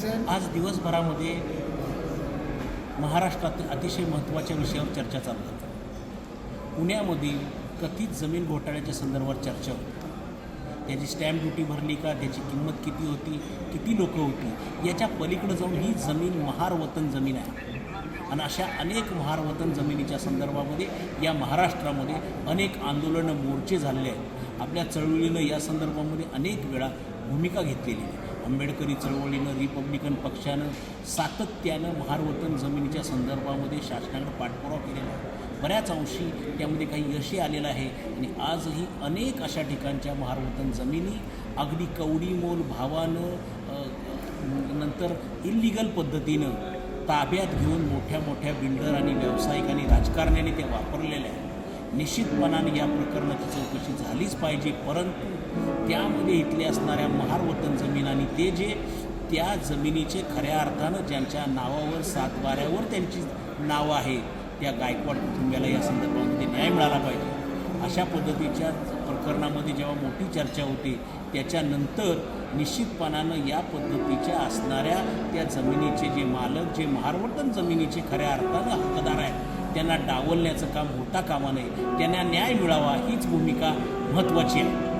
चर्चा आज दिवसभरामध्ये महाराष्ट्रातील अतिशय महत्त्वाच्या विषयावर चर्चा चालू होती पुण्यामध्ये कथित जमीन घोटाळ्याच्या संदर्भात चर्चा होती. त्याची स्टॅम्प ड्युटी भरली का? त्याची किंमत किती होती? किती लोक होती? याच्या पलीकडे जाऊन ही जमीन महारवतन जमीन आहे. आणि अशा अनेक महारवतन जमिनीच्या संदर्भामध्ये या महाराष्ट्रामध्ये अनेक आंदोलनं मोर्चे झालेले आहेत. आपल्या चळवळीनं या संदर्भामध्ये अनेक वेळा भूमिका घेतलेली आहे. आंबेडकरी चळवळीनं रिपब्लिकन पक्षानं सातत्यानं महारवतन जमिनीच्या संदर्भामध्ये शासनाकडे पाठपुरावा केलेला आहे. बऱ्याच अंशी त्यामध्ये काही यशही आलेलं आहे आणि आजही अनेक अशा ठिकाणच्या महारवतन जमिनी अगदी कवडीमोल भावानं नंतर इल्लिगल पद्धतीनं ताब्यात घेऊन मोठ्या मोठ्या बिल्डर आणि व्यावसायिक आणि राजकारण्याने त्या वापरलेल्या आहेत. निश्चितपणाने या प्रकरणाची चौकशी झालीच पाहिजे परंतु त्यामध्ये इथले असणाऱ्या महारवतन जमीन आणि ते जे त्या जमिनीचे खऱ्या अर्थानं ज्यांच्या नावावर सातबाऱ्यावर त्यांची नावं आहे त्या गायकवाड कुटुंबियाला या संदर्भामध्ये न्याय मिळाला पाहिजे. अशा पद्धतीच्या प्रकरणामध्ये जेव्हा मोठी चर्चा होते त्याच्यानंतर निश्चितपणानं या पद्धतीच्या असणाऱ्या त्या जमिनीचे जे मालक जे महारवर्तन जमिनीचे खऱ्या अर्थानं हक्कदार आहेत त्यांना डावलण्याचं काम होता कामा नये त्यांना न्याय मिळावा हीच भूमिका महत्त्वाची आहे.